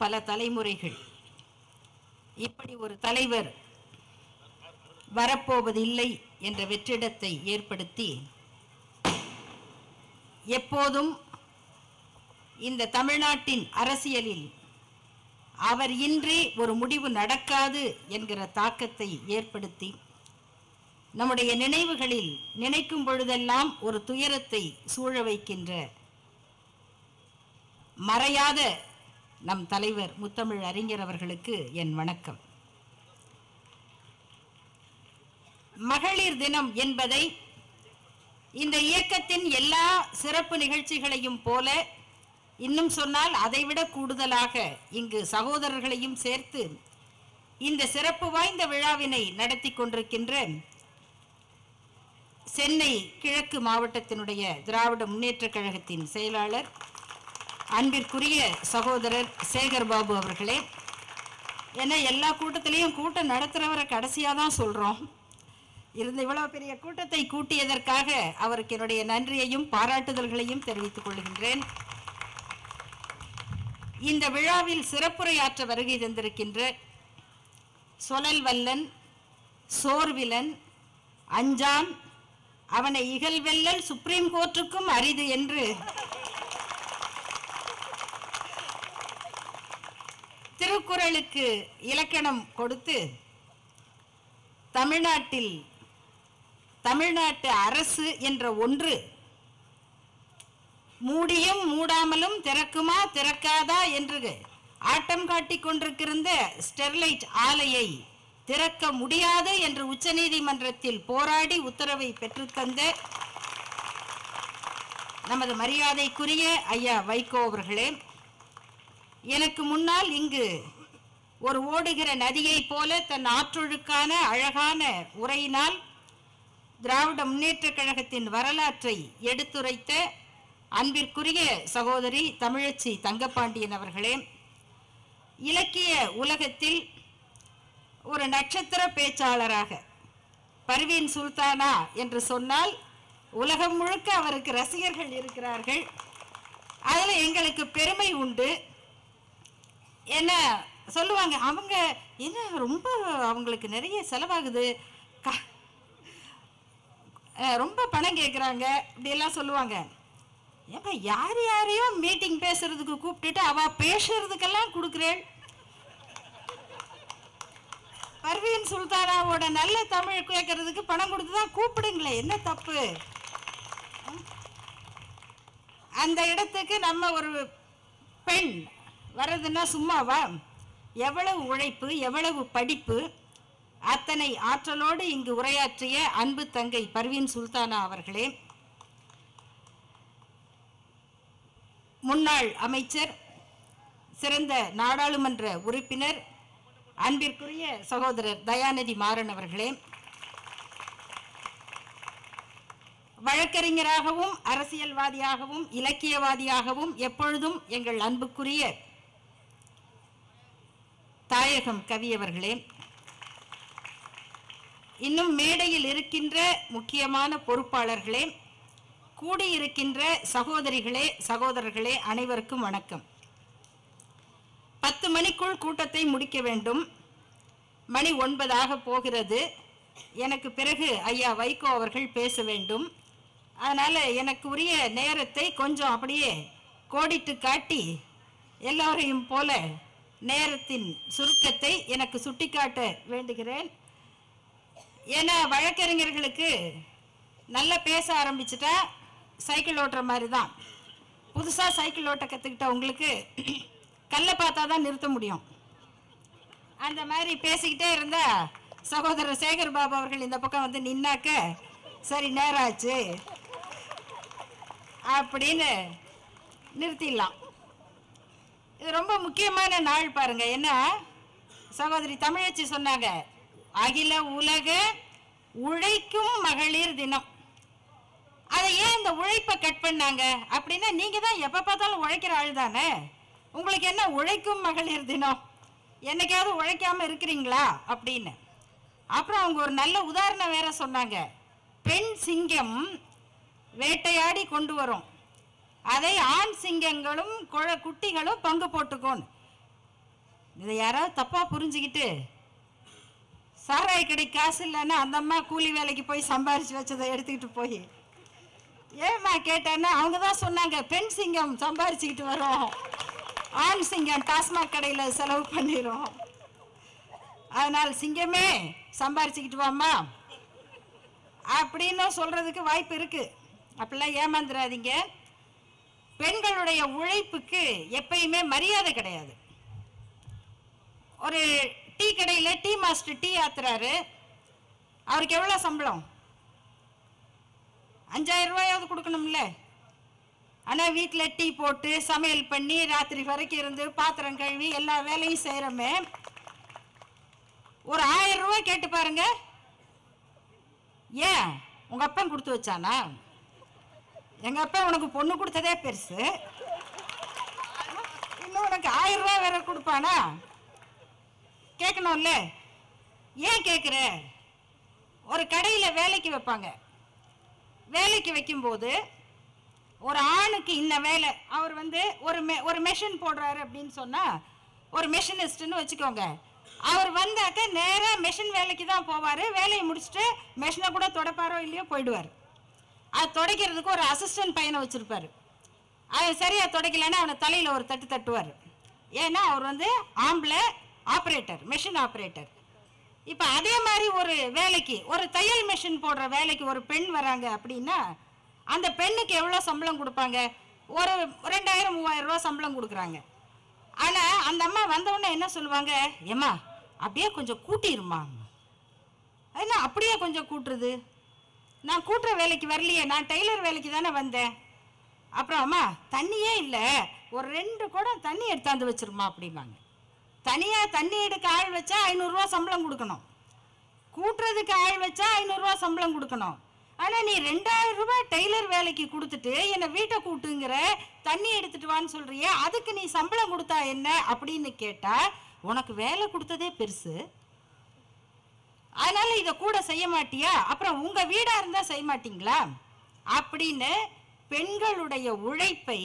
பல தலைமுறைகள். இப்படி ஒரு தலைவர் வரப்போவதில்லை என்ற வெற்றிடத்தை ஏற்படுத்தி எப்போதும் இந்த தமிழ்நாட்டின் அரசியலில் அவர் இன்றி ஒரு முடிவு நடக்காது என்கிற தாக்கத்தை ஏற்படுத்தி நம்முடைய நினைவுகளில் நினைக்கும் பொழுதெல்லாம் ஒரு துயரத்தை சூழ வைக்கின்ற மறையாத நம் தலைவர் முத்தமிழ் அறிஞர் அவர்களுக்கு என் வணக்கம். மகளிர் தினம் என்பதை இந்த இயக்கத்தின் எல்லா சிறப்பு நிகழ்ச்சிகளையும் போல இன்னும் சொன்னால் அதைவிட கூடுதலாக இங்கு சகோதரர்களையும் சேர்த்து இந்த சிறப்பு வாய்ந்த விழாவினை நடத்தி கொண்டிருக்கின்ற சென்னை கிழக்கு மாவட்டத்தினுடைய திராவிட முன்னேற்றக் கழகத்தின் செயலாளர் அன்பிற்குரிய சகோதரர் சேகர் பாபு அவர்களே ஏன்னா எல்லா கூட்டத்திலையும் கூட்டம் நடத்துகிறவரை கடைசியாக தான் சொல்கிறோம் இருந்த இவ்வளவு பெரிய கூட்டத்தை கூட்டியதற்காக அவருக்கு என்னுடைய நன்றியையும் பாராட்டுதல்களையும் தெரிவித்துக் கொள்கின்றேன். இந்த விழாவில் சிறப்புரையாற்ற வருகை தந்திருக்கின்ற சொலல் வல்லன் சோர்விலன் அஞ்சான் அவனை இகழ்வெல்லல் சுப்ரீம் கோர்ட்டுக்கும் அரிது என்று திருக்குறளுக்கு இலக்கணம் கொடுத்து தமிழ்நாட்டில் தமிழ்நாட்டு அரசு என்ற ஒன்று மூடியும் மூடாமலும் திறக்குமா திறக்காதா என்று ஆட்டம் காட்டிக் கொண்டிருக்கிற ஸ்டெர்லைட் ஆலையை திறக்க முடியாது என்று உச்சநீதிமன்றத்தில் போராடி உத்தரவை பெற்றுத்தந்த நமது மரியாதைக்குரிய ஐயா வைகோ அவர்களே எனக்கு முன்னால் இங்கு ஒரு ஓடுகிற நதியைப் போல தன் ஆற்றொழுக்கான அழகான உரையினால் திராவிட முன்னேற்றக் கழகத்தின் வரலாற்றை எடுத்துரைத்த அன்பிற்குரிய சகோதரி தமிழச்சி தங்கப்பாண்டியன் அவர்களே இலக்கிய உலகத்தில் ஒரு நட்சத்திர பேச்சாளராக பர்வீன் சுல்தானா என்று சொன்னால் உலகம் முழுக்க அவருக்கு ரசிகர்கள் இருக்கிறார்கள். அதில் எங்களுக்கு பெருமை உண்டு. என்ன சொல்லுவாங்க அவங்க என்ன ரொம்ப அவங்களுக்கு நிறைய செலவாகுது? க ரொம்ப பணம் கேட்குறாங்க இப்படியெல்லாம் சொல்லுவாங்க. ஏப்பா யார் யாரையோ மீட்டிங் பேசுறதுக்கு கூப்பிட்டுட்டு அவள் பேசுறதுக்கெல்லாம் கொடுக்குறேன். பர்வீன் சுல்தானாவோட நல்ல தமிழ் கேட்கறதுக்கு பணம் கொடுத்து தான் கூப்பிடுங்களே என்ன தப்பு? அந்த இடத்துக்கு நம்ம ஒரு பெண் வர்றதுன்னா சும்மாவா? எவ்வளவு உழைப்பு எவ்வளவு படிப்பு அத்தனை ஆற்றலோடு இங்கு உரையாற்றிய அன்பு தங்கை பர்வீன் சுல்தானா அவர்களே. முன்னாள் அமைச்சர் சிறந்த நாடாளுமன்ற உறுப்பினர் அன்பிற்குரிய சகோதரர் தயாநிதி மாறன் அவர்களே. வழக்கறிஞராகவும் அரசியல்வாதியாகவும் இலக்கியவாதியாகவும் எப்பொழுதும் எங்கள் அன்புக்குரிய தாயகம் கவியவர்களே இன்னும் மேடையில் இருக்கின்ற முக்கியமான பொறுப்பாளர்களே கூடியிருக்கின்ற சகோதரிகளே சகோதரர்களே அனைவருக்கும் வணக்கம். பத்து மணிக்குள் கூட்டத்தை முடிக்க வேண்டும். மணி ஒன்பதாக போகிறது. எனக்கு பிறகு ஐயா வைகோ அவர்கள் பேச வேண்டும். அதனால் எனக்கு உரிய நேரத்தை கொஞ்சம் அப்படியே கோடிட்டு காட்டி எல்லோரையும் போல நேரத்தின் சுருக்கத்தை எனக்கு சுட்டிக்காட்ட வேண்டுகிறேன். ஏன்னா வழக்கறிஞர்களுக்கு நல்லா பேச ஆரம்பிச்சிட்டா சைக்கிள் ஓட்டுற மாதிரி தான் புதுசாக சைக்கிள் ஓட்ட கற்றுக்கிட்ட உங்களுக்கு கல்லை பார்த்தா தான் நிறுத்த முடியும். அந்த மாதிரி பேசிக்கிட்டே இருந்தால் சகோதரர் சேகர் பாபு அவர்கள் இந்த பக்கம் வந்து நின்னாக்க சரி நேரம் ஆச்சு அப்படின்னு நிறுத்திடலாம். இது ரொம்ப முக்கியமான நாள் பாருங்க. என்ன? சகோதரி தமிழச்சி சொன்னாங்க அகில உலக உழைக்கும் மகளிர் தினம். அதை ஏன் இந்த உழைப்பை கட் பண்ணாங்க? அப்படின்னா நீங்க தான் எப்ப பார்த்தாலும் உழைக்கிற ஆள் தானே? உங்களுக்கு என்ன உழைக்கும் மகளிர் தினம்? என்னைக்காவது உழைக்காம இருக்கிறீங்களா? அப்படின்னு. அப்புறம் அவங்க ஒரு நல்ல உதாரணம் வேற சொன்னாங்க. பெண் சிங்கம் வேட்டையாடி கொண்டு வரும். அதை ஆண் சிங்கங்களும் குட்டிகளும் பங்கு போட்டுக்கோன்னு. இதை யாராவது தப்பாக புரிஞ்சுக்கிட்டு சாராய கடை காசு இல்லைன்னா அந்த அம்மா கூலி வேலைக்கு போய் சம்பாரிச்சு வச்சதை எடுத்துக்கிட்டு போய். ஏம்மா கேட்டேன்னா அவங்க தான் சொன்னாங்க பெண் சிங்கம் சம்பாரிச்சுக்கிட்டு வரோம். ஆண் சிங்கம் டாஸ்மாக் கடையில் செலவு பண்ணிடும் அதனால் சிங்கமே சம்பாரிச்சுக்கிட்டு வாம்மா. அப்படின்னு சொல்கிறதுக்கு வாய்ப்பு இருக்குது அப்படிலாம் ஏமாந்துடாதீங்க பெண்களுடைய உழைப்புக்கு எப்பயுமே மரியாதை கிடையாது. ஒரு டீ கடையில் டீ மாஸ்டர் டீ ஆத்துறாரு. அவருக்கு எவ்வளோ சம்பளம்? அஞ்சாயிரம் ரூபாயாவது கொடுக்கணும்ல. ஆனால் வீட்டில் டீ போட்டு சமையல் பண்ணி ராத்திரி வரைக்கும் இருந்து பாத்திரம் கழுவி எல்லா வேலையும் செய்கிறோமே ஒரு ஆயிரம் ரூபாய் கேட்டு பாருங்க. ஏன்? உங்கள் அப்பன் கொடுத்து வச்சானா? எங்கள் அப்பா உனக்கு பொண்ணு கொடுத்ததே பெருசு. இன்னும் உனக்கு ஆயிரம் ரூபா வேற கொடுப்பானா? கேட்கணும்ல? ஏன் கேட்குற? ஒரு கடையில் வேலைக்கு வைப்பாங்க. வேலைக்கு வைக்கும்போது ஒரு ஆணுக்கு இந்த வேலை அவர் வந்து ஒரு மெ ஒரு மெஷின் போடுறாரு அப்படின்னு சொன்னால் ஒரு மெஷினிஸ்ட்னு வச்சுக்கோங்க. அவர் வந்தாக்க நேராக மெஷின் வேலைக்கு தான் போவார். வேலையை முடிச்சுட்டு மெஷினை கூட தொடப்பாரோ இல்லையோ போயிடுவார். அது துடைக்கிறதுக்கு ஒரு அசிஸ்டன்ட் பையனை வச்சுருப்பாரு. அவன் சரியாக துடைக்கலைன்னா அவனை தலையில் ஒரு தட்டு தட்டுவார். ஏன்னா அவர் வந்து ஆம்பளை ஆப்ரேட்டர் மெஷின் ஆப்ரேட்டர் இப்போ அதே மாதிரி ஒரு வேலைக்கு ஒரு தையல் மெஷின் போடுற வேலைக்கு ஒரு பெண் வராங்க அப்படின்னா அந்த பெண்ணுக்கு எவ்வளோ சம்பளம் கொடுப்பாங்க? ஒரு ரெண்டாயிரம் மூவாயிரம் ரூபா சம்பளம் கொடுக்குறாங்க. ஆனால் அந்த அம்மா வந்தவுடனே என்ன சொல்லுவாங்க? ஏம்மா அப்படியே கொஞ்சம் கூட்டிருமா என்ன அப்படியே கொஞ்சம் கூட்டுறது? நான் கூட்டுற வேலைக்கு வரலையே நான் டெய்லர் வேலைக்கு தானே வந்தேன். அப்புறம் அம்மா தண்ணியே இல்லை. ஒரு ரெண்டு குடம் தண்ணி எடுத்தாந்து வச்சிருமா அப்படிம்பாங்க. தனியாக தண்ணி எடுக்க ஆள் வச்சா ஐநூறுரூவா சம்பளம் கொடுக்கணும். கூட்டுறதுக்கு ஆள் வச்சா ஐநூறுரூவா சம்பளம் கொடுக்கணும். ஆனால் நீ ரெண்டாயிரம் ரூபாய் டெய்லர் வேலைக்கு கொடுத்துட்டு என்னை வீட்டை கூட்டுங்கிற தண்ணி எடுத்துட்டு வான்னு சொல்கிறியே அதுக்கு நீ சம்பளம் கொடுத்தா என்ன அப்படின்னு கேட்டால் உனக்கு வேலை கொடுத்ததே பெருசு. அதனால இதை கூட செய்ய மாட்டியா? அப்புறம் உங்க வீடா இருந்தா செய்ய மாட்டீங்களா? அப்படின்னு பெண்களுடைய உழைப்பை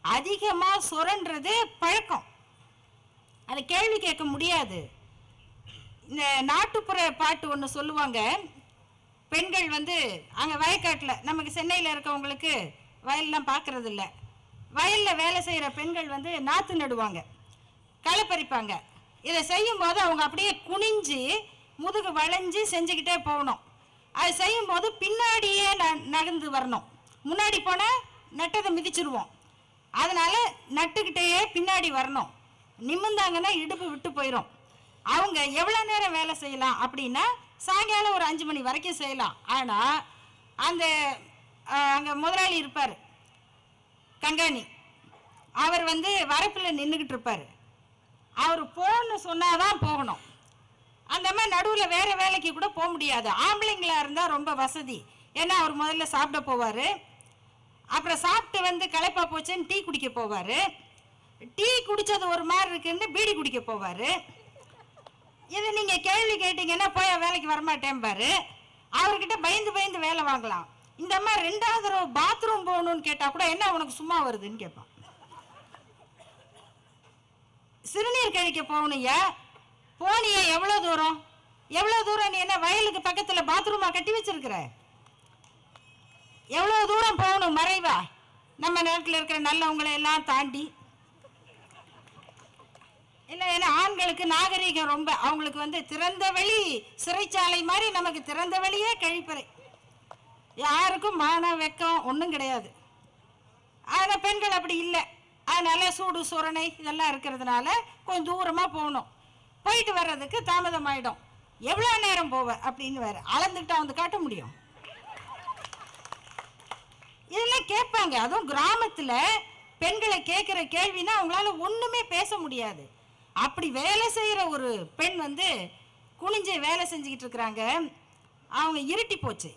அதிகமா சுரண்டுறது பழக்கம். அதை கேள்வி கேட்க முடியாது. இந்த நாட்டுப்புற பாட்டு ஒன்று சொல்லுவாங்க. பெண்கள் வந்து அங்கே வயக்காட்டில் நமக்கு சென்னையில் இருக்கவங்களுக்கு வயல்லாம் பார்க்கறது இல்லை வயலில் வேலை செய்கிற பெண்கள் வந்து நாற்று நடுவாங்க. களை பறிப்பாங்க. இதை செய்யும்போது அவங்க அப்படியே குனிஞ்சு முதுகு வளைஞ்சு செஞ்சுக்கிட்டே போகணும். அது செய்யும்போது பின்னாடியே ந நகர்ந்து வரணும். முன்னாடி போனால் நட்டதை மிதிச்சிருவோம். அதனால நட்டுக்கிட்டே பின்னாடி வரணும். நிமிர்ந்தாங்கன்னா இடுப்பு விட்டு போயிடும் அவங்க எவ்வளோ நேரம் வேலை செய்யலாம் அப்படின்னா சாயங்காலம் ஒரு அஞ்சு மணி வரைக்கும் செய்யலாம். ஆனால் அந்த அங்கே முதலாளி இருப்பார். கங்காணி அவர் வந்து வரப்பில் நின்றுக்கிட்டு இருப்பார். அவர் போன்னு சொன்னாதான் போகணும். அந்த மாதிரி நடுவில் வேறு வேலைக்கு கூட போக முடியாது. ஆம்பளைங்களாக இருந்தால் ரொம்ப வசதி. ஏன்னா அவர் முதல்ல சாப்பிட போவார். அப்புறம் சாப்பிட்டு வந்து களைப்பா போச்சுன்னு டீ குடிக்க போவார். டீ குடித்தது ஒரு மாதிரி இருக்குன்னு பீடி குடிக்க போவார். இது நீங்கள் கேள்வி கேட்டிங்கன்னா போய் வேலைக்கு வரமாட்டேன் பாரு. அவர்கிட்ட பயந்து பயந்து வேலை வாங்கலாம். இந்த மாதிரி ரெண்டாவது தடவை பாத்ரூம் போகணும்னு கேட்டால் கூட என்ன உனக்கு சும்மா வருதுன்னு கேட்பான். சிறுநீர் கழிக்க போகணுயா போனியே எவ்வளோ தூரம்? எவ்வளோ தூரம் நீ என்ன வயலுக்கு பக்கத்தில் பாத்ரூமாக கட்டி வச்சிருக்கிற? எவ்வளோ தூரம் போகணும் மறைவா? நம்ம நாட்டில் இருக்கிற நல்லவங்களை எல்லாம் தாண்டி. இல்லை ஏன்னா ஆண்களுக்கு நாகரீகம் ரொம்ப. அவங்களுக்கு வந்து திறந்த வழி சிறைச்சாலை மாதிரி நமக்கு திறந்த வழியே கழிப்பறை. யாருக்கும் மான வெக்கம் ஒன்றும் கிடையாது. ஆனால் பெண்கள் அப்படி இல்லை. அதனால சூடு சுரணை இதெல்லாம் இருக்கிறதுனால கொஞ்சம் தூரமாக போகணும். போயிட்டு வர்றதுக்கு தாமதம் எவ்வளோ நேரம் போவ? அப்படின்னு வேற. அளந்துக்கிட்டா வந்து காட்ட முடியும். இதெல்லாம் கேட்பாங்க. அதுவும் கிராமத்தில் பெண்களை கேட்குற கேள்வினா அவங்களால ஒன்றுமே பேச முடியாது. அப்படி வேலை செய்கிற ஒரு பெண் வந்து குனிஞ்சு வேலை செஞ்சுக்கிட்டு இருக்கிறாங்க. அவங்க இருட்டி போச்சு.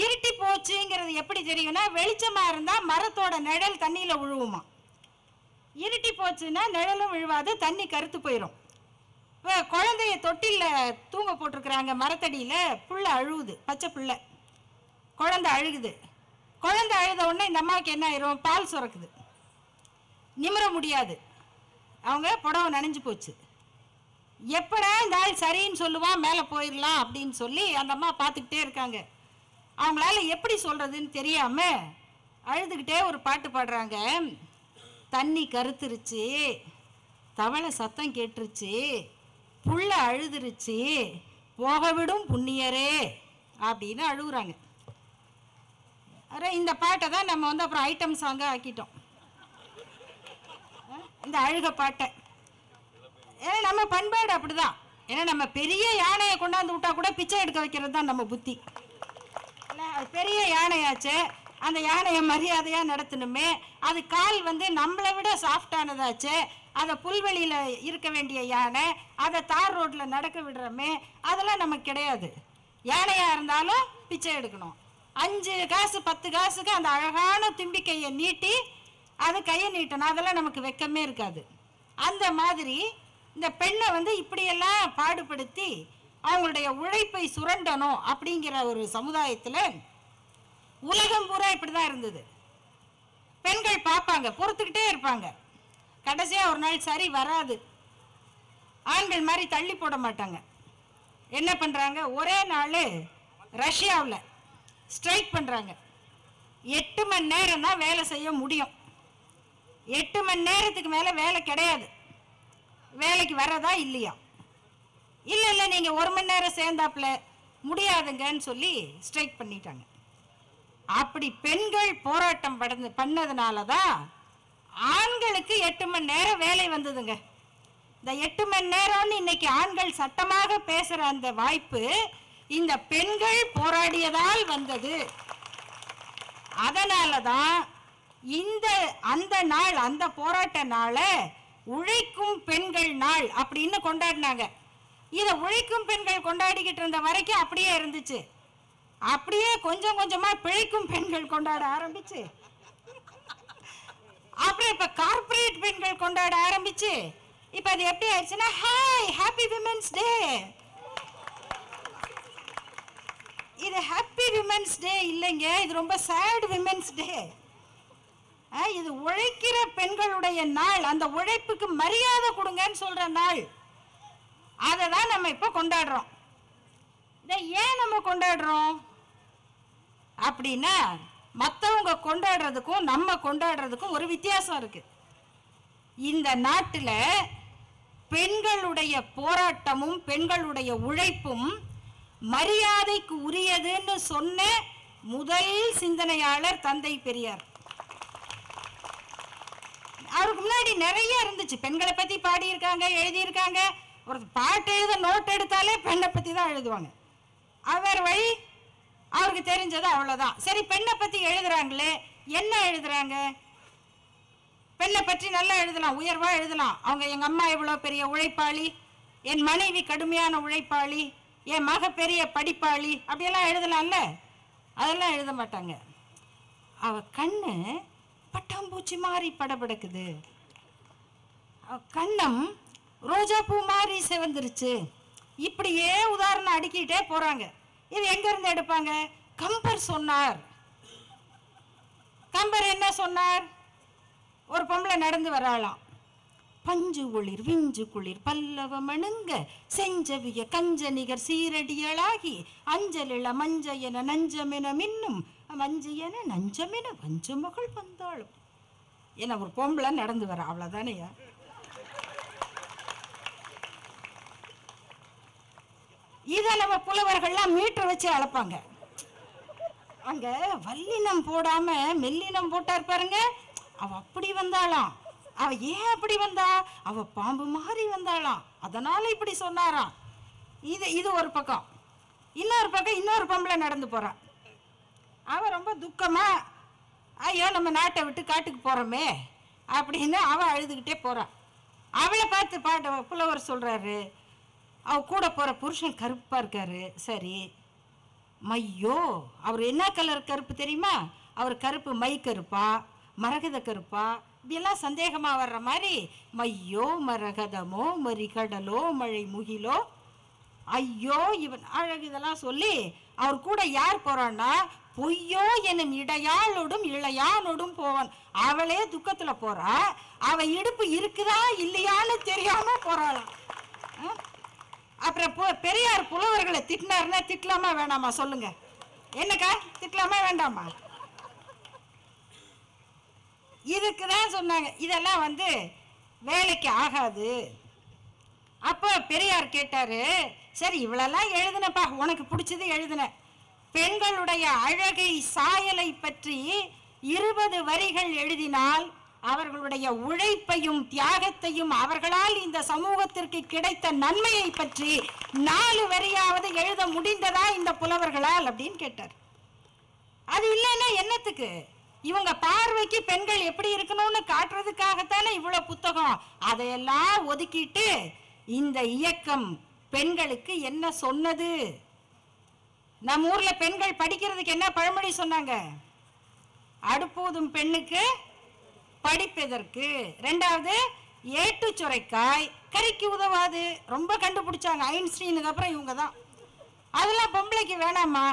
இருட்டி போச்சுங்கிறது எப்படி தெரியும்னா வெளிச்சமாக இருந்தால் மரத்தோட நிழல் தண்ணியில் விழுவுமா. இருட்டி போச்சுன்னா நிழலும் விழுவாது தண்ணி கருத்து போயிடும் குழந்தைய தொட்டிலில் தூங்க போட்டிருக்கிறாங்க மரத்தடியில். புள்ள அழுகுது பச்சை புள்ள. குழந்தை அழுகுது. குழந்தை அழுத உடனே இந்த அம்மாவுக்கு என்ன ஆயிரும்? பால் சுரக்குது. நிமிர முடியாது. அவங்க புடவை நனைஞ்சு போச்சு. எப்படா இந்த ஆள் சரின்னு சொல்லுவான் மேலே போயிடலாம் அப்படின்னு சொல்லி அந்த அம்மா பார்த்துக்கிட்டே இருக்காங்க. அவங்களால எப்படி சொல்கிறதுன்னு தெரியாமல் அழுதுகிட்டே ஒரு பாட்டு பாடுறாங்க. தண்ணி கருத்துருச்சு. தவளை சத்தம் கேட்டுருச்சு. புள்ள அழுதுருச்சு போகவிடும் புண்ணியரே அப்படின்னு அழுகுறாங்க. அரை இந்த பாட்டை தான் நம்ம வந்து அப்புறம் ஐட்டம் சாங்காக ஆக்கிட்டோம். இந்த அழுக பாட்டை. ஏன்னா நம்ம பண்பாடு அப்படிதான். ஏன்னா நம்ம பெரிய யானையை கொண்டாந்து விட்டா கூட பிச்சை எடுக்க வைக்கிறது தான் நம்ம புத்தி. அது பெரிய யானையாச்சு அந்த யானையை மரியாதையாக நடத்தணுமே அது கால் வந்து நம்மளை விட சாஃப்டானதாச்சு அதை புல்வெளியில் இருக்க வேண்டிய யானை அதை தார் ரோட்டில் நடக்க விடுறோமே அதெல்லாம் நமக்கு கிடையாது. யானையாக இருந்தாலும் பிச்சை எடுக்கணும். அஞ்சு காசு பத்து காசுக்கு அந்த அழகான தும்பிக்கையை நீட்டி அது கையை நீட்டணும் அதெல்லாம் நமக்கு வெக்கமே இருக்காது. அந்த மாதிரி இந்த பெண்ணை வந்து இப்படியெல்லாம் பாடுபடுத்தி அவங்களுடைய உழைப்பை சுரண்டணும் அப்படிங்கிற ஒரு சமுதாயத்தில் உலகம் பூரா இப்படி தான் இருந்தது. பெண்கள் பார்ப்பாங்க பொறுத்துக்கிட்டே இருப்பாங்க. கடைசியாக ஒரு நாள் சரி வராது. ஆண்கள் மாதிரி தள்ளி போட மாட்டாங்க. என்ன பண்ணுறாங்க ஒரே நாள் ரஷ்யாவில் ஸ்ட்ரைக் பண்ணுறாங்க எட்டு மணி நேரம் தான் வேலை செய்ய முடியும். எட்டு மணி நேரத்துக்கு மேலே வேலை கிடையாது. வேலைக்கு வரதா இல்லையா? இல்லை இல்லை நீங்கள் ஒரு மணி நேரம் சேர்ந்தாப்புல முடியாதுங்கன்னு சொல்லி ஸ்ட்ரைக் பண்ணிட்டாங்க. அப்படி பெண்கள் போராட்டம் படந்து பண்ணதுனால தான் ஆண்களுக்கு எட்டு மணி நேரம் வேலை வந்ததுங்க. இந்த எட்டு மணி நேரம்னு இன்னைக்கு ஆண்கள் சட்டமாக பேசுகிற அந்த வாய்ப்பு இந்த பெண்கள் போராடியதால் வந்தது. அதனால தான் இந்த அந்த நாள் அந்த போராட்ட நாளை உழைக்கும் பெண்கள் நாள் அப்படின்னு கொண்டாடினாங்க. இதை உழைக்கும் பெண்கள் கொண்டாடிக்கிட்டு இருந்த வரைக்கும் அப்படியே இருந்துச்சு. அப்படியே கொஞ்சம் கொஞ்சமாக பிழைக்கும் பெண்கள் கொண்டாட ஆரம்பிச்சு. அப்புறம் இப்ப கார்ப்பரேட் பெண்கள் கொண்டாட ஆரம்பிச்சு. இப்ப அது எப்படி ஆயிடுச்சுன்னா ஹாய் ஹாப்பி விமென்ஸ் டே இது ஹாப்பி விமென்ஸ் டே இல்லைங்க இது ரொம்ப சேட் விமென்ஸ் டே இது உழைக்கிற பெண்களுடைய நாள் அந்த உழைப்புக்கு மரியாதை கொடுங்கன்னு சொல்ற நாள். அதை தான் நம்ம இப்போ கொண்டாடுறோம். இதை ஏன் நம்ம கொண்டாடுறோம்? அப்படின்னா மற்றவங்க கொண்டாடுறதுக்கும் நம்ம கொண்டாடுறதுக்கும் ஒரு வித்தியாசம் இருக்குது இந்த நாட்டில் பெண்களுடைய போராட்டமும் பெண்களுடைய உழைப்பும் மரியாதைக்கு உரியதுன்னு சொன்ன முதல் சிந்தனையாளர் தந்தை பெரியார். அவருக்கு முன்னாடி நிறைய இருந்துச்சு. பெண்களை பத்தி பாடியிருக்காங்க எழுதியிருக்காங்க. ஒரு பாட்டு எழுத நோட் எடுத்தாலே பெண்ணை பத்தி தான் எழுதுவாங்க. அவர் வழி அவருக்கு தெரிஞ்சது அவ்வளோதான் சரி பெண்ணை பற்றி எழுதுறாங்களே என்ன எழுதுறாங்க? பெண்ணை பற்றி நல்லா எழுதலாம் உயர்வாக எழுதலாம். அவங்க எங்கள் அம்மா இவ்வளோ பெரிய உழைப்பாளி என் மனைவி கடுமையான உழைப்பாளி என் மக பெரிய படிப்பாளி அப்படியெல்லாம் எழுதலாம்ல? அதெல்லாம் எழுத மாட்டாங்க. அவ கண்ணு பட்டாம்பூச்சி மாதிரி படபடக்குது. அவ கண்ணம் ரோஜா பூ மாதிரி சிவந்துருச்சு. இப்படியே உதாரணம் அடுக்கிட்டே போகிறாங்க இது எங்க இருந்து எடுப்பாங்க? கம்பர் சொன்னார். கம்பர் என்ன சொன்னார்? ஒரு பொம்பளை நடந்து வராளாம். பஞ்சு ஒளிர் விஞ்சு குளிர் பல்லவ மணுங்க செஞ்சவிய கஞ்ச நிகர் சீரடியளாகி அஞ்சலிள மஞ்ச என நஞ்சமென மின்னும் மஞ்சு என நஞ்சமென வஞ்ச மகள் வந்தாளும். என்ன ஒரு பொம்பளை நடந்து வர அவ்வளோதானையா இதை நம்ம புலவர்கள்லாம் மீட்டர் வச்சு அளப்பாங்க. அங்க வல்லினம் போடாம மெல்லினம் போட்டார் பாருங்க. அவ அப்படி வந்தாளாம். அவ ஏன் அப்படி வந்தா? அவ பாம்பு மாதிரி வந்தாளாம். அதனால இப்படி சொன்னாராம் இது இது ஒரு பக்கம். இன்னொரு பக்கம் இன்னொரு பொம்பளை நடந்து போகிறான் அவன் ரொம்ப துக்கமாக ஐயோ நம்ம நாட்டை விட்டு காட்டுக்கு போகிறோமே அப்படின்னு அவள் அழுதுகிட்டே போகிறான் அவளை பார்த்து பாட்டு புலவர் சொல்கிறாரு அவ கூட போற புருஷன் கருப்பா இருக்காரு. சரி. மையோ அவர் என்ன கலர் கருப்பு தெரியுமா? அவர் கருப்பு மை கருப்பா மரகத கருப்பா? இப்படியெல்லாம் சந்தேகமா வர்ற மாதிரி மையோ மரகதமோ மறிகடலோ மழை முகிலோ ஐயோ இவன் அழகு இதெல்லாம் சொல்லி அவர் கூட யார் போறான்னா பொய்யோ எனும் இடையாளோடும் இளையானோடும் போவான். அவளே துக்கத்துல போறா. அவ இடுப்பு இருக்குதா இல்லையான்னு தெரியாம போறாளாம். ஆ? அப்புறம் பு- பெரியார் புலவர்களை திட்டினார்னா திட்டலாமா வேணாமா சொல்லுங்க. என்னக்கா? திட்டலாமா வேண்டாமா? இதுக்கு தான் சொன்னாங்க. இதெல்லாம் வந்து வேலைக்கு ஆகாது. அப்போ பெரியார் கேட்டாரு சரி இவ்வளெல்லாம் எழுதுனப்பா. உனக்கு பிடிச்சது எழுதுன. பெண்களுடைய அழகை சாயலை பற்றி இருபது வரிகள் எழுதினால் அவர்களுடைய உழைப்பையும் தியாகத்தையும் அவர்களால் இந்த சமூகத்திற்கு கிடைத்த நன்மையை பற்றி நாலு வரியாவது எழுத முடிந்ததா இந்த புலவர்களால் அப்படின்னு கேட்டார். அது இல்லைன்னா என்னத்துக்கு? இவங்க பார்வைக்கு பெண்கள் எப்படி இருக்கணும்னு காட்டுறதுக்காகத்தானே இவ்வளவு புத்தகம்? அதையெல்லாம் ஒதுக்கிட்டு இந்த இயக்கம் பெண்களுக்கு என்ன சொன்னது? நம்ம ஊர்ல பெண்கள் படிக்கிறதுக்கு என்ன பழமொழி சொன்னாங்க? அடுப்பூதும் பெண்ணுக்கு படிப்பதற்கு. ரெண்டாவது ஏட்டு சுரைக்காய் கறிக்கு உதவாது. ரொம்ப கண்டுபிடிச்சாங்க ஐன்ஸ்டீனுக்கு அப்புறம் இவங்க தான் அதெல்லாம் பொம்பளைக்கு வேணாம்மா.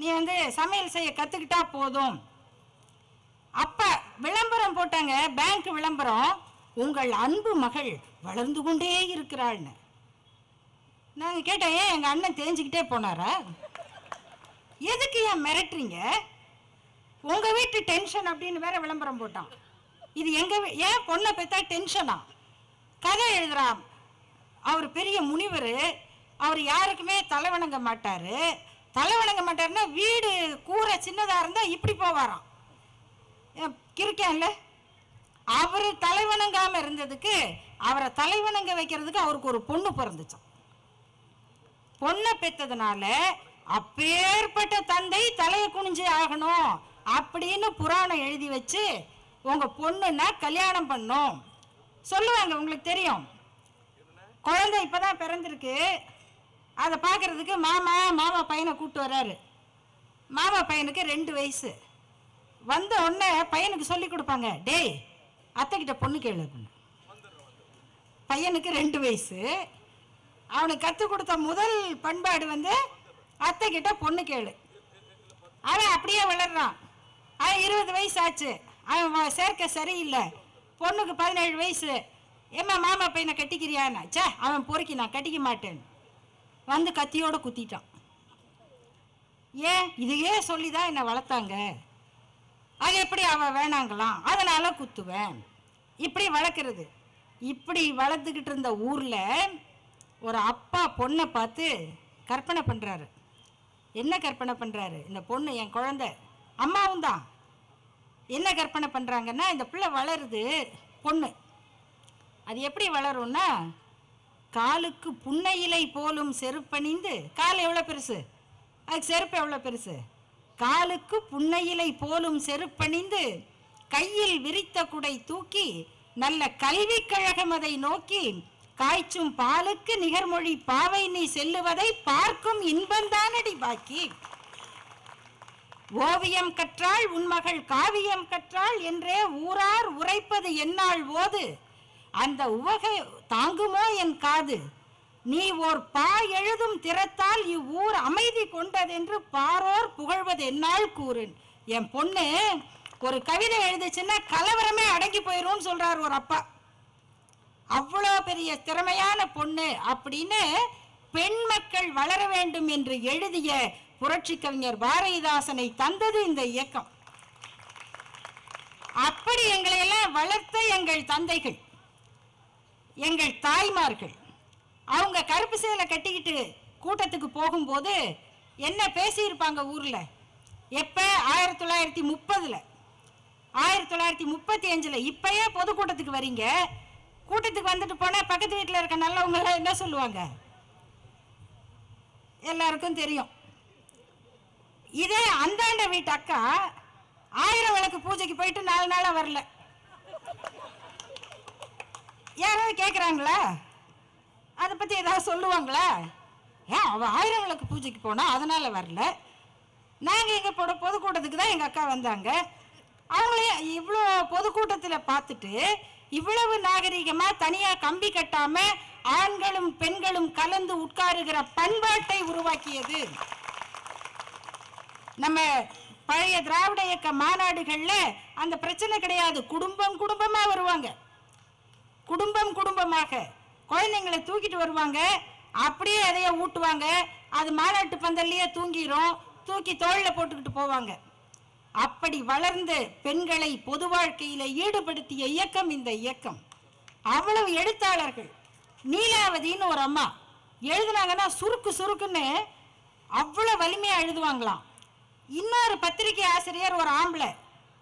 நீ வந்து சமையல் செய்ய கற்றுக்கிட்டா போதும். அப்போ விளம்பரம் போட்டாங்க பேங்க் விளம்பரம். உங்கள் அன்பு மகள் வளர்ந்து கொண்டே இருக்கிறாள்னு. நாங்கள் கேட்டேன் ஏன் எங்கள் அண்ணன் தெரிஞ்சுக்கிட்டே போனாரா? எதுக்கு ஏன் மிரட்டுறீங்க? உங்கள் வீட்டு டென்ஷன் அப்படின்னு வேற விளம்பரம் போட்டான். இது எங்கள் ஏன் பொண்ணை பெற்றா டென்ஷனா கதை எழுதுறான். அவர் பெரிய முனிவர். அவர் யாருக்குமே தலை வணங்க மாட்டார். தலை வணங்க மாட்டார்னா வீடு கூரை சின்னதாக இருந்தால் இப்படி போவாராம். ஏன் கிறுக்கேன்ல அவர் தலைவணங்காம இருந்ததுக்கு அவரை தலைவணங்க வைக்கிறதுக்கு அவருக்கு ஒரு பொண்ணு பிறந்துச்சான் பொண்ணை பெற்றதுனால அப்பேற்பட்ட தந்தை தலையை குனிஞ்சே ஆகணும் அப்படின்னு புராணம் எழுதி வச்சு உங்கள் பொண்ணுன்னா கல்யாணம் பண்ணும். சொல்லுவாங்க உங்களுக்கு தெரியும். குழந்தை இப்பதான் பிறந்திருக்கு. அதை பார்க்குறதுக்கு மாமா மாமா பையனை கூப்பிட்டு வர்றாரு. மாமா பையனுக்கு ரெண்டு வயசு. வந்த உடனே பையனுக்கு சொல்லி கொடுப்பாங்க டேய் அத்தைக்கிட்ட பொண்ணு கேளு அப்படின்னு. பையனுக்கு ரெண்டு வயசு. அவனுக்கு கற்றுக் கொடுத்த முதல் பண்பாடு வந்து அத்தைக்கிட்ட பொண்ணு கேளு. அவன் அப்படியே வளர்றான். அவன் இருபது வயசு ஆச்சு. அவன் சேர்க்க சரியில்லை. பொண்ணுக்கு பதினேழு வயசு. ஏம்மா மாமா பையனை கட்டிக்கிறியான்னு? ச்சே அவன் பொறுக்கி நான் கட்டிக்க மாட்டேன். வந்து கத்தியோடு குத்திட்டான். ஏன்? இதையே சொல்லி தான் என்னை வளர்த்தாங்க. அது எப்படி அவன் வேணாங்களாம்? அதனால் குத்துவேன். இப்படி வளர்க்குறது. இப்படி வளர்த்துக்கிட்டு இருந்த ஊரில் ஒரு அப்பா பொண்ணை பார்த்து கற்பனை பண்ணுறாரு என்ன கற்பனை பண்ணுறாரு இந்த பொண்ணு என் குழந்தை. அம்மாவும் தான் என்ன கற்பனை பண்ணுறாங்கன்னா இந்த பிள்ளை வளருது பொண்ணு. அது எப்படி வளரும்னா காலுக்கு புன்னையிலை போலும் செருப்பணிந்து கால் எவ்வளோ பெருசு? அதுக்கு செருப்பு எவ்வளோ பெருசு? காலுக்கு புன்னையிலை போலும் செருப்பணிந்து கையில் விரித்த குடை தூக்கி நல்ல கல்விக் கழகம் அதை நோக்கி காய்ச்சும் பாலுக்கு நிகர்மொழி பாவை நீ செல்லுவதை பார்க்கும் இன்பந்தானடி பாக்கி. ஓவியம் கற்றாள் உன்மகள் காவியம் கற்றாள் என்றே ஊரார் உரைப்பது என்னாள் ஓது? அந்த உவகை தாங்குமோ என் காது? நீ ஓர் பா எழுதும் திறத்தால் இவ்வூர் அமைதி கொண்டதென்று பாரோர் புகழ்வது என்னால் கூறுன்? என் பொண்ணு ஒரு கவிதை எழுதுச்சுன்னா கலவரமே அடங்கி போயிரும்னு சொல்றார் ஒரு அப்பா. அவ்வளோ பெரிய திறமையான பொண்ணு அப்படின்னு பெண் மக்கள் வளர வேண்டும் என்று எழுதிய புரட்சி கவிஞர் பாரதிதாசனை தந்தது இந்த இயக்கம். அப்படி எங்களை எல்லாம் வளர்த்த எங்கள் தந்தைகள் எங்கள் தாய்மார்கள் அவங்க கருப்பு சேலை கட்டிக்கிட்டு கூட்டத்துக்கு போகும்போது என்ன பேசியிருப்பாங்க ஊரில்? எப்போ? ஆயிரத்தி தொள்ளாயிரத்தி முப்பதில். ஆயிரத்தி தொள்ளாயிரத்தி முப்பத்தி அஞ்சில். இப்போயே பொதுக்கூட்டத்துக்கு வரீங்க. கூட்டத்துக்கு வந்துட்டு போனால் பக்கத்து வீட்டில் இருக்க நல்லவங்களாம் என்ன சொல்லுவாங்க? எல்லாருக்கும் தெரியும். இதே அந்தாண்ட வீட்டு அக்கா ஆயிரம் விளக்கு பூஜைக்கு போயிட்டு நாலு நாளாக வரல. யாராவது கேட்குறாங்களா அதை பற்றி ஏதாவது சொல்லுவாங்களா? ஏன் அவள் ஆயிரம் விளக்கு பூஜைக்கு போனா அதனால வரல. நாங்கள் எங்கள் போட பொதுக்கூட்டத்துக்கு தான் எங்கள் அக்கா வந்தாங்க. அவங்களே இவ்வளோ பொதுக்கூட்டத்தில் பார்த்துட்டு இவ்வளவு நாகரிகமாக தனியாக கம்பி கட்டாமல் ஆண்களும் பெண்களும் கலந்து உட்காருகிற பண்பாட்டை உருவாக்கியது. நம்ம பழைய திராவிட இயக்க மாநாடுகளில் அந்த பிரச்சனை கிடையாது. குடும்பம் குடும்பமாக வருவாங்க. குடும்பம் குடும்பமாக குழந்தைங்களை தூக்கிட்டு வருவாங்க. அப்படியே அதையே ஊட்டுவாங்க. அது மாநாட்டு பந்தல்லையே தூங்கிரும். தூக்கி தோளில் போட்டுக்கிட்டு போவாங்க. அப்படி வளர்ந்து பெண்களை பொது வாழ்க்கையில் ஈடுபடுத்திய இயக்கம் இந்த இயக்கம். அவ்வளவு எழுத்தாளர்கள். நீலாவதின்னு ஒரு அம்மா. எழுதுனாங்கன்னா சுருக்கு சுருக்குன்னு அவ்வளோ வலிமையாக எழுதுவாங்களாம். இன்னொரு பத்திரிகை ஆசிரியர் ஒரு ஆம்பளை.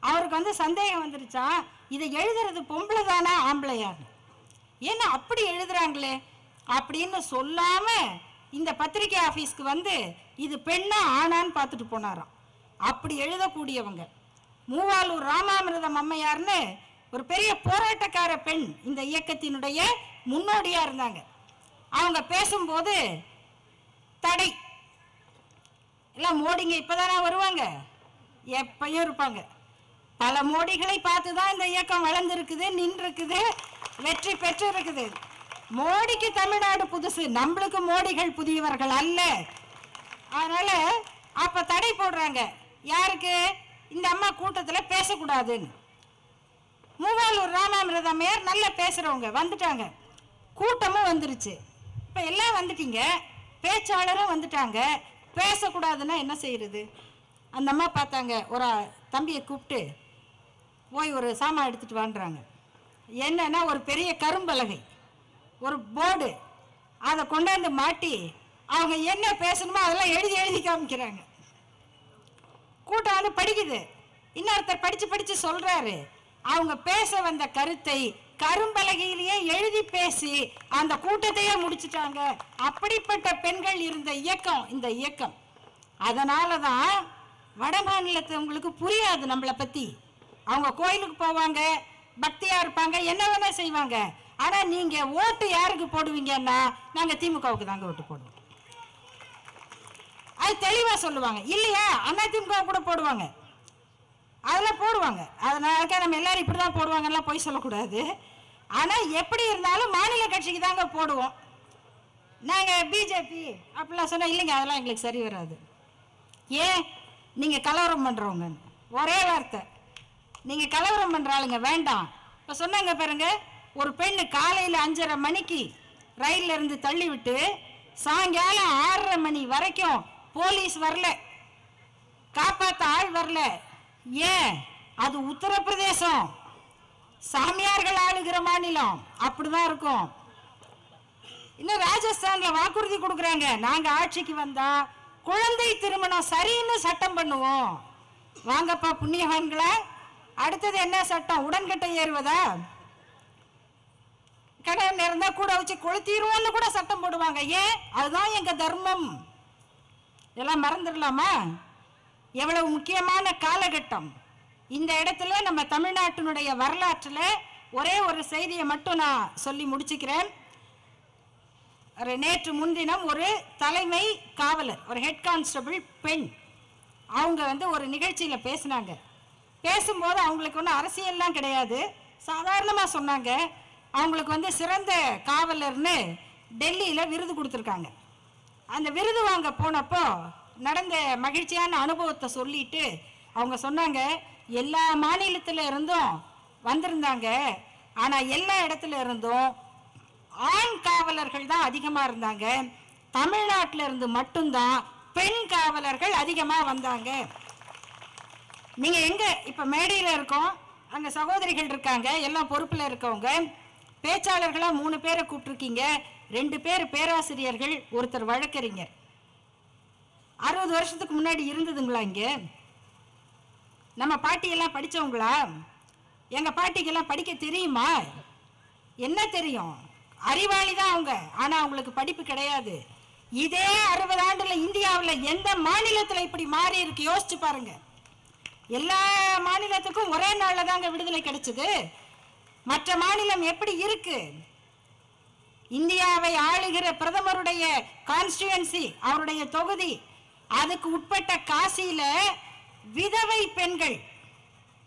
அவருக்கு வந்து சந்தேகம் வந்துருச்சா? இதை எழுதுறது பொம்பளை தானா ஆம்பளையான்னு. ஏன்னா அப்படி எழுதுறாங்களே. அப்படின்னு சொல்லாம இந்த பத்திரிகை ஆஃபீஸ்க்கு வந்து இது பெண்ணா ஆனான்னு பார்த்துட்டு போனாராம். அப்படி எழுதக்கூடியவங்க. மூவாலூர் ராமாமிரதம் அம்மையார்னு ஒரு பெரிய போராட்டக்கார பெண் இந்த இயக்கத்தினுடைய முன்னோடியாக இருந்தாங்க. அவங்க பேசும்போது தடை. எல்லாம் மோடிங்க இப்பதானே வருவாங்க? எப்பயும் இருப்பாங்க. பல மோடிகளை பார்த்து தான் இந்த இயக்கம் வளர்ந்துருக்குது நின்றுருக்குது வெற்றி பெற்று இருக்குது மோடிக்கு தமிழ்நாடு புதுசு நம்மளுக்கு மோடிகள் புதியவர்கள் அல்ல. அதனால அப்ப தடை போடுறாங்க. யாருக்கு? இந்த அம்மா கூட்டத்தில் பேசக்கூடாதுன்னு. மூவாலூர் ராமாமிரதமையார் நல்லா பேசுறவங்க வந்துட்டாங்க. கூட்டமும் வந்துருச்சு. இப்போ எல்லாம் வந்துட்டீங்க. பேச்சாளரும் வந்துட்டாங்க. பேசக்கூடாதுன்னா என்ன செய்கிறது அந்த அம்மா பார்த்தாங்க ஒரு தம்பியை கூப்பிட்டு போய் ஒரு சாமான் எடுத்துகிட்டு வாண்டுறாங்க என்னன்னா ஒரு பெரிய கரும்பலகை ஒரு போர்டு அதை கொண்டாந்து மாட்டி அவங்க என்ன பேசணுமோ அதெல்லாம் எழுதி எழுதி காமிக்கிறாங்க. கூட்டம் வந்து படிக்குது. இன்னொருத்தர் படித்து படித்து சொல்கிறாரு அவங்க பேச வந்த கருத்தை கரும்பலகையிலேயே எழுதி பேசி அந்த கூட்டத்தையே முடிச்சிட்டாங்க. அப்படிப்பட்ட பெண்கள் இருந்த இயக்கம் இந்த இயக்கம். அதனால தான் வட மாநிலத்தவங்களுக்கு புரியாது நம்மளை பற்றி அவங்க கோயிலுக்கு போவாங்க பக்தியாக இருப்பாங்க என்ன வேணா செய்வாங்க. ஆனால் நீங்கள் ஓட்டு யாருக்கு போடுவீங்கன்னா நாங்கள் திமுகவுக்கு தாங்க ஓட்டு போடுவோம். அது தெளிவாக சொல்லுவாங்க. இல்லையா? அண்ணா திமுக கூட போடுவாங்க. அதெல்லாம் போடுவாங்க. அதனால நம்ம எல்லாரும் இப்படி தான் போடுவாங்கலாம் போய் சொல்லக்கூடாது. ஆனால் எப்படி இருந்தாலும் மாநில கட்சிக்கு தாங்க போடுவோம். நாங்கள் பிஜேபி அப்படிலாம் சொன்னால் இல்லைங்க அதெல்லாம் எங்களுக்கு சரி வராது. ஏன்? நீங்கள் கலவரம் பண்ணுறவங்க ஒரே வார்த்தை. நீங்கள் கலவரம் பண்ணுறாளுங்க வேண்டாம். இப்போ சொன்னாங்க பாருங்க ஒரு பெண்ணு காலையில் அஞ்சரை மணிக்கு ரயில்ல இருந்து தள்ளி விட்டு சாயங்காலம் ஆறரை மணி வரைக்கும் போலீஸ் வரல. காப்பாற்ற ஆள் வரல. ஏன்? அது உத்தரப்பிரதேசம். சாமியார்கள் ஆளுகிற மாநிலம். அப்படிதான் இருக்கும். இன்னும் ராஜஸ்தான்ல வாக்குறுதி கொடுக்குறாங்க. நாங்க ஆட்சிக்கு வந்தா குழந்தை திருமணம் சரின்னு சட்டம் பண்ணுவோம். வாங்கப்பா புண்ணியவான்களை? அடுத்தது என்ன சட்டம்? உடன்கட்டை ஏறுவதா? கடன் இருந்தா கூட வச்சு கொளுத்திடுவோம்னு கூட சட்டம் போடுவாங்க. ஏன்? அதுதான் எங்க தர்மம். இதெல்லாம் மறந்துடலாமா? எவ்வளவு முக்கியமான காலகட்டம். இந்த இடத்துல நம்ம தமிழ்நாட்டினுடைய வரலாற்றில் ஒரே ஒரு செய்தியை மட்டும் நான் சொல்லி முடிச்சுக்கிறேன். ஒரு நேற்று முன்தினம் ஒரு தலைமை காவலர் ஒரு ஹெட் கான்ஸ்டபிள் பெண் அவங்க வந்து ஒரு நிகழ்ச்சியில் பேசினாங்க. பேசும்போது அவங்களுக்கு ஒன்றும் அரசியல்லாம் கிடையாது. சாதாரணமாக சொன்னாங்க. அவங்களுக்கு வந்து சிறந்த காவலர்னு டெல்லியில் விருது கொடுத்துருக்காங்க. அந்த விருது வாங்க போனப்போ நடந்த மகிழ்ச்சியான அனுபவத்தை சொல்லிட்டு அவங்க சொன்னாங்க எல்லா மாநிலத்தில் இருந்தும் வந்திருந்தாங்க. ஆனால் எல்லா இடத்துல இருந்தும் ஆண் காவலர்கள் தான் அதிகமாக இருந்தாங்க. தமிழ்நாட்டில் இருந்து மட்டும்தான் பெண் காவலர்கள் அதிகமாக வந்தாங்க. நீங்கள் எங்கே இப்போ மேடையில் இருக்கோம் அங்கே சகோதரிகள் இருக்காங்க எல்லாம் பொறுப்பில் இருக்கவங்க. பேச்சாளர்களாக மூணு பேரை கூப்பிட்ருக்கீங்க ரெண்டு பேர் பேராசிரியர்கள் ஒருத்தர் வழக்கறிஞர். அறுபது வருஷத்துக்கு முன்னாடி இருந்ததுங்களா இங்கே? நம்ம பாட்டியெல்லாம் படித்தவங்களா எங்கள் பாட்டிக்கெல்லாம் படிக்க தெரியுமா? என்ன தெரியும்? அறிவாளி தான் அவங்க. ஆனால் அவங்களுக்கு படிப்பு கிடையாது. இதே அறுபது ஆண்டில் இந்தியாவில் எந்த மாநிலத்தில் இப்படி மாறி இருக்கு? யோசிச்சு பாருங்க. எல்லா மாநிலத்துக்கும் ஒரே நாளில் தாங்க விடுதலை கிடைச்சது. மற்ற மாநிலம் எப்படி இருக்கு? இந்தியாவை ஆளுகிற பிரதமருடைய கான்ஸ்டியூன்சி அவருடைய தொகுதி அதுக்கு உட்பட்ட காசியில விதவை பெண்கள்.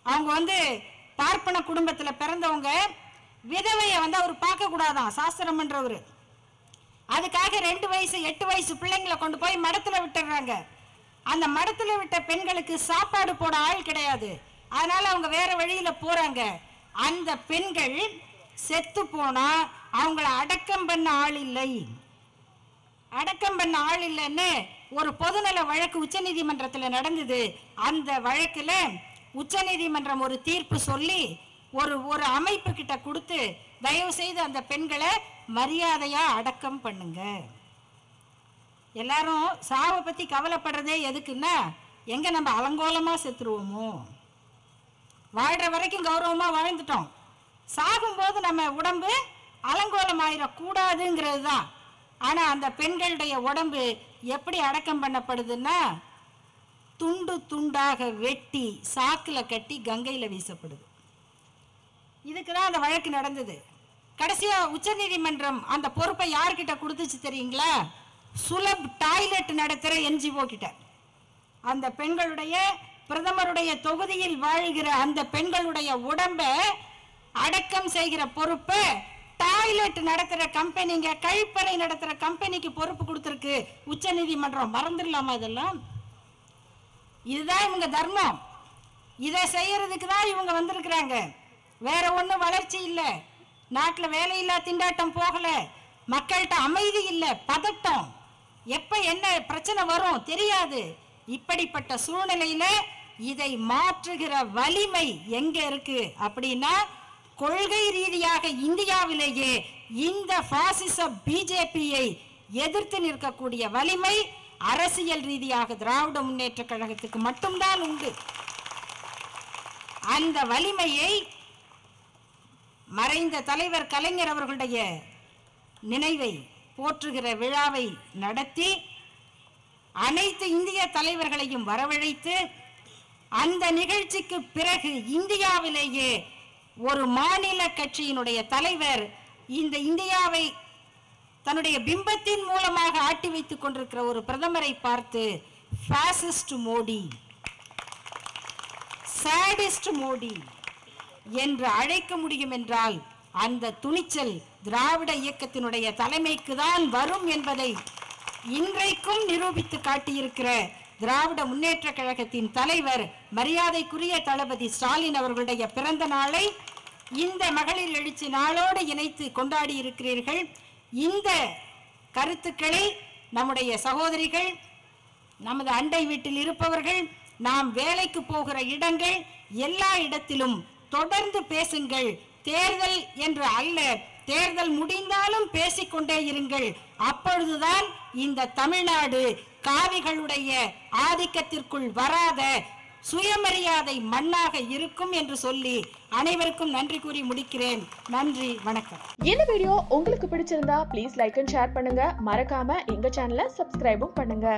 அவங்க வந்து பார்ப்பன குடும்பத்தில் பிறந்தவங்க விதவையை வந்து அவர் பார்க்க கூடாதான் அதுக்காக ரெண்டு வயசு எட்டு வயசு பிள்ளைங்களை கொண்டு போய் மடத்துல விட்டுடுறாங்க. அந்த மடத்துல விட்ட பெண்களுக்கு சாப்பாடு போட ஆள் கிடையாது. அதனால அவங்க வேற வழியில போறாங்க. அந்த பெண்கள் செத்து போனா அவங்கள அடக்கம் பண்ண ஆள் இல்லை. அடக்கம் பண்ண ஆள் இல்லைன்னு ஒரு பொதுநல வழக்கு உச்சநீதிமன்றத்தில் நடந்தது. அந்த வழக்கில் உச்சநீதிமன்றம் ஒரு தீர்ப்பு சொல்லி ஒரு ஒரு அமைப்பு கிட்ட கொடுத்து தயவு செய்து அந்த பெண்களை மரியாதையாக அடக்கம் பண்ணுங்க. எல்லாரும் சாவை பற்றி கவலைப்படுறதே எதுக்குன்னா எங்கே நம்ம அலங்கோலமாக செத்துருவோமோ? வாழ்கிற வரைக்கும் கௌரவமாக வாழ்ந்துட்டோம். சாகும்போது நம்ம உடம்பு அலங்கோலம் ஆயிடக்கூடாதுங்கிறது தான் ஆனால் அந்த பெண்களுடைய உடம்பு எப்படி அடக்கம் பண்ணப்படுதுன்னா துண்டு துண்டாக வெட்டி சாக்கில் கட்டி கங்கையில் வீசப்படுது. இதுக்கு தான் அந்த வழக்கு நடந்தது. கடைசியாக உச்சநீதிமன்றம் அந்த பொறுப்பை யார்கிட்ட கொடுத்துச்சு தெரியுங்களா? சுலப் டாய்லெட் நடத்துகிற என்ஜிஓ கிட்ட. அந்த பெண்களுடைய பிரதமருடைய தொகுதியில் வாழ்கிற அந்த பெண்களுடைய உடம்ப அடக்கம் செய்கிற பொறுப்பை டாய்லெட் நடத்துற கம்பெனிங்க கழிப்பறை நடத்துற கம்பெனிக்கு பொறுப்பு கொடுத்துருக்கு. உச்சநீதிமன்றம் மறந்துடலாமா இதெல்லாம்? இதுதான் இவங்க தர்மம். இதை செய்யறதுக்கு தான் இவங்க வந்திருக்கிறாங்க. வேற ஒன்றும் வளர்ச்சி இல்லை. நாட்டில் வேலையில்லா திண்டாட்டம் போகல. மக்கள்கிட்ட அமைதி இல்லை. பதட்டம். எப்ப என்ன பிரச்சனை வரும் தெரியாது. இப்படிப்பட்ட சூழ்நிலையில இதை மாற்றுகிற வலிமை எங்க இருக்கு அப்படின்னா கொள்கை ரீதியாக இந்தியாவிலேயே இந்த பாசிச பிஜேபியை எதிர்த்து நிற்கக்கூடிய வலிமை அரசியல் ரீதியாக திராவிட முன்னேற்ற கழகத்துக்கு மட்டும்தான் உண்டு. அந்த வலிமையை மறைந்த தலைவர் கலைஞர் அவர்களுடைய நினைவை போற்றுகிற விழாவை நடத்தி அனைத்து இந்திய தலைவர்களையும் வரவழைத்து அந்த நிகழ்ச்சிக்கு பிறகு இந்தியாவிலேயே ஒரு மாநில கட்சியினுடைய தலைவர் இந்த இந்தியாவை தன்னுடைய பிம்பத்தின் மூலமாக ஆட்டி வைத்துக் கொண்டிருக்கிற ஒரு பிரதமரை பார்த்து பாசிஸ்ட் மோடி சேடிஸ்ட் மோடி என்று அழைக்க முடியும் என்றால் அந்த துணிச்சல் திராவிட இயக்கத்தினுடைய தலைமைக்கு தான் வரும் என்பதை இன்றைக்கும் நிரூபித்து காட்டியிருக்கிற திராவிட முன்னேற்ற கழகத்தின் தலைவர் மரியாதைக்குரிய தளபதி ஸ்டாலின் அவர்களுடைய பிறந்த நாளை இந்த மகளிர் எழுச்சி நாளோடு இணைத்து கொண்டாடி இருக்கிறீர்கள் இந்த கருத்துக்களை நம்முடைய சகோதரிகள் நமது அண்டை வீட்டில் இருப்பவர்கள் நாம் வேலைக்கு போகிற இடங்கள் எல்லா இடத்திலும் தொடர்ந்து பேசுங்கள். தேர்தல் என்று அல்ல தேர்தல் முடிந்தாலும் பேசிக்கொண்டே இருங்கள். அப்பொழுதுதான் இந்த தமிழ்நாடு காவிகளுடைய ஆதிக்கத்திற்குள் வராத சுயமரியாதை மண்ணாக இருக்கும் என்று சொல்லி அனைவருக்கும் நன்றி கூறி முடிக்கிறேன். நன்றி வணக்கம். இந்த வீடியோ உங்களுக்கு பிடிச்சிருந்தா ப்ளீஸ் லைக் அண்ட் ஷேர் பண்ணுங்க. மறக்காம எங்க சேனலை சப்ஸ்கிரைபும் பண்ணுங்க.